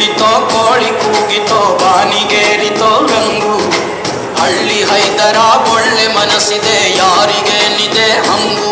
ಕುಡಿತೋ ಕೋಳಿ ಕೂಗಿತೋ ಬಾನಿಗೇರಿತೋ ರಂಗು ಹಳ್ಳಿ ಹೈದರ ಒಳ್ಳೆ ಮನಸ್ಸಿದೆ ಯಾರಿಗೇನಿದೆ ಹಂಗು.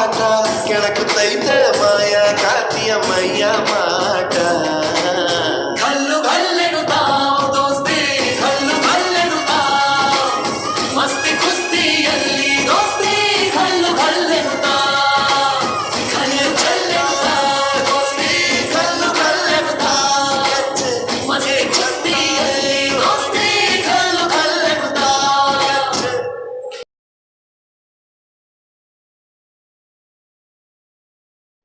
காக்கா கிழக்கு தைத்த மாயா காத்தியம் ஐயா மாட்டா.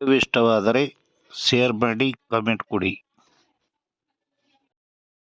ಇಷ್ಟವಾದರೆ ಶೇರ್ ಮಾಡಿ ಕಾಮೆಂಟ್ ಕೊಡಿ.